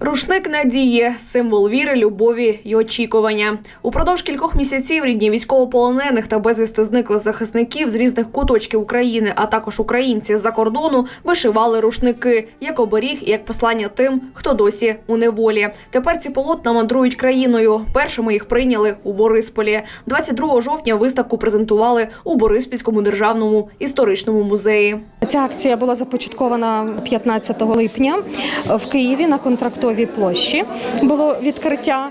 Рушник надії символ віри, любові й очікування. Упродовж кількох місяців рідні військовополонених та безвісти зниклих захисників з різних куточків України, а також українці з-за кордону вишивали рушники як оберіг і як послання тим, хто досі у неволі. Тепер ці полотна мандрують країною. Першими їх прийняли у Борисполі. 22 жовтня виставку презентували у Бориспільському державному історичному музеї. Ця акція була започаткована 15 липня в Києві на контрактовій площі. Було відкриття,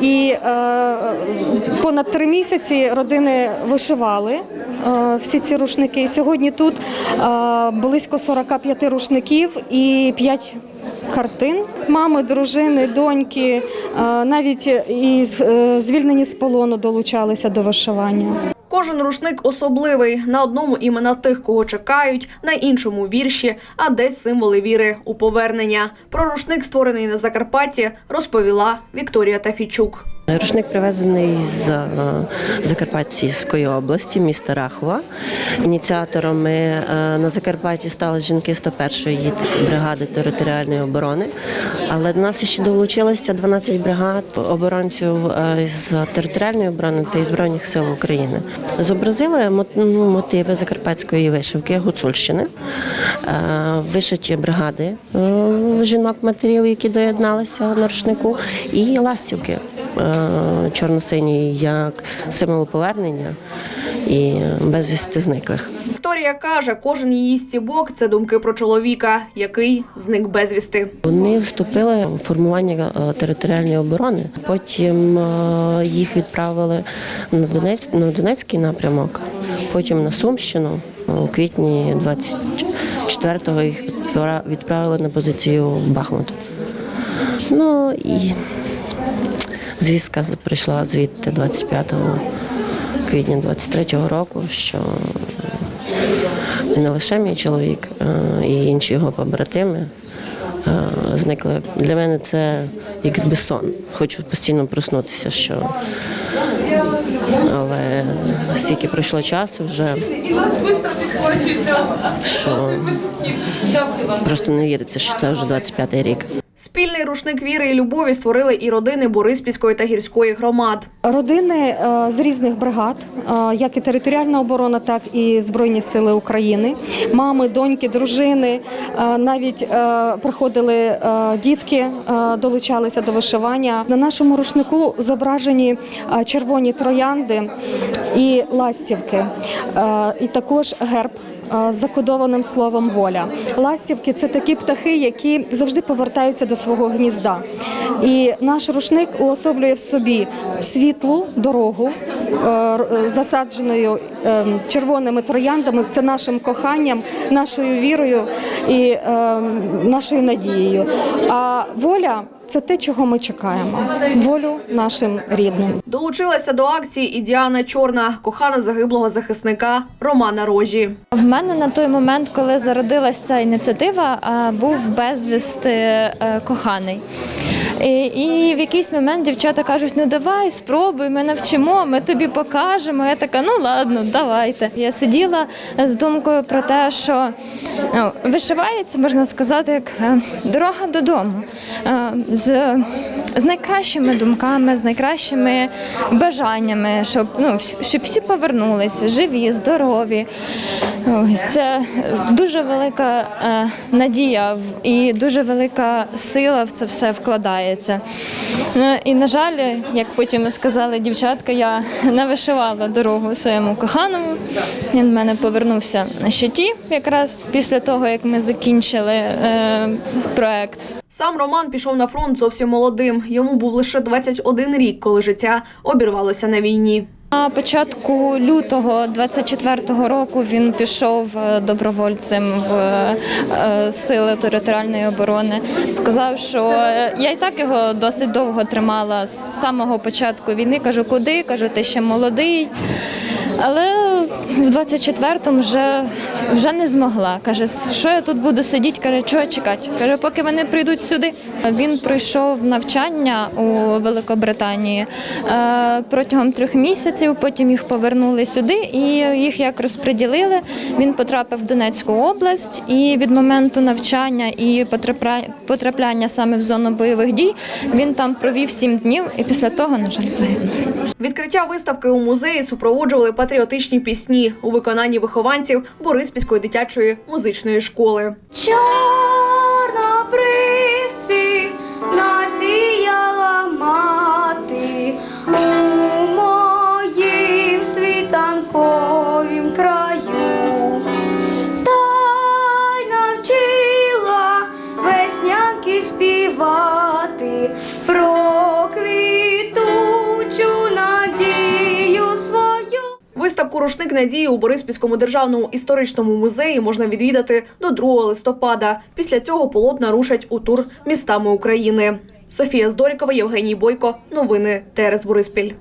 і е, понад три місяці родини вишивали е, всі ці рушники. Сьогодні тут е, близько 45 рушників і 5 Картин мами, дружини, доньки, е, навіть і е, звільнені з полону долучалися до вишивання. Кожен рушник особливий. На одному імена тих, кого чекають, на іншому вірші, а десь символи віри у повернення. Про рушник, створений на Закарпатті, розповіла Вікторія Тафічук. Рушник привезений з е, Закарпатської області, міста Рахова. Ініціаторами е, на Закарпатті стали жінки 101-ї бригади територіальної оборони. Але до нас ще долучилося 12 бригад оборонців е, з територіальної оборони та Збройних сил України. Зобразили ну, мотиви закарпатської вишивки Гуцульщини, вишиті бригади жінок-матерів, які доєдналися на рушнику, і ластівки чорно-синій як символ повернення і безвісти зниклих. Вікторія каже, кожен її стібок це думки про чоловіка, який зник безвісти. Вони вступили в формування е, територіальної оборони. Потім е, їх відправили на Донець на Донецький напрямок, потім на Сумщину. У квітні 24-го їх відправ- відправили на позицію Бахмут. Ну і звістка прийшла звідти 25 квітня 23-го року, що не лише мій чоловік, е, і інші його побратими е, зникли. Для мене це якби сон. Хочу постійно проснутися, що але стільки пройшло часу вже, що просто не віриться, що це вже 25-й рік. Спільний рушник віри і любові створили і родини Бориспільської та гірської громад. Родини е, з різних бригад, е, як і територіальна оборона, так і Збройні Сили України, мами, доньки, дружини. е, Навіть приходили дітки, долучалися до вишивання. На нашому рушнику зображені червоні троянди і ластівки, і також герб. Е, закодованим словом воля. Ластівки це такі птахи, які завжди повертаються до свого гнізда. І наш рушник уособлює в собі світлу дорогу, е, засадженою е, червоними трояндами. Це нашим коханням, нашою вірою і нашою надією. А воля це те, чого ми чекаємо. Волю нашим рідним. Долучилася до акції і Діана Чорна, кохана загиблого захисника Романа Рожі. В мене на той момент, коли зародилась ця ініціатива, був безвісти е, коханий. І, і в якийсь момент дівчата кажуть: ну давай, спробуй, ми навчимо, ми тобі покажемо. Я така, ну ладно, давайте. Я сиділа з думкою про те, що ну, вишивається, можна сказати, як е, дорога додому. Е, З, з найкращими думками, з найкращими бажаннями, щоб, ну, щоб всі повернулися, живі, здорові. Це дуже велика е, надія і дуже велика сила в це все вкладається. Ну, і, на жаль, як потім сказали дівчатка, я не вишивала дорогу своєму коханому. Він в мене повернувся на щиті якраз після того, як ми закінчили е, проект. Сам Роман пішов на фронт зовсім молодим. Йому був лише 21 рік, коли життя обірвалося на війні. На початку лютого 24-го року він пішов е, добровольцем в е, сили територіальної оборони. Сказав, що е, я і так його досить довго тримала з самого початку війни. Кажу, куди? Кажу, ти ще молодий. Але в 24-му вже, вже не змогла. Каже, що я тут буду сидіти? Каже, чого чекати? Каже, поки вони прийдуть сюди. Він пройшов навчання у Великобританії е, протягом трьох місяців. Потім їх повернули сюди і їх як розподілили. Він потрапив в Донецьку область, і від моменту навчання і потрапляння саме в зону бойових дій він там провів сім днів, і після того, на жаль, загинув. Відкриття виставки у музеї супроводжували патріотичні пісні у виконанні вихованців Бориспільської дитячої музичної школи. Чорнобривців Рушник надії у Бориспільському державному історичному музеї можна відвідати до 2 листопада. Після цього полотна рушать у тур містами України. Софія Здорікова, Євгеній Бойко. Новини ТРС Бориспіль.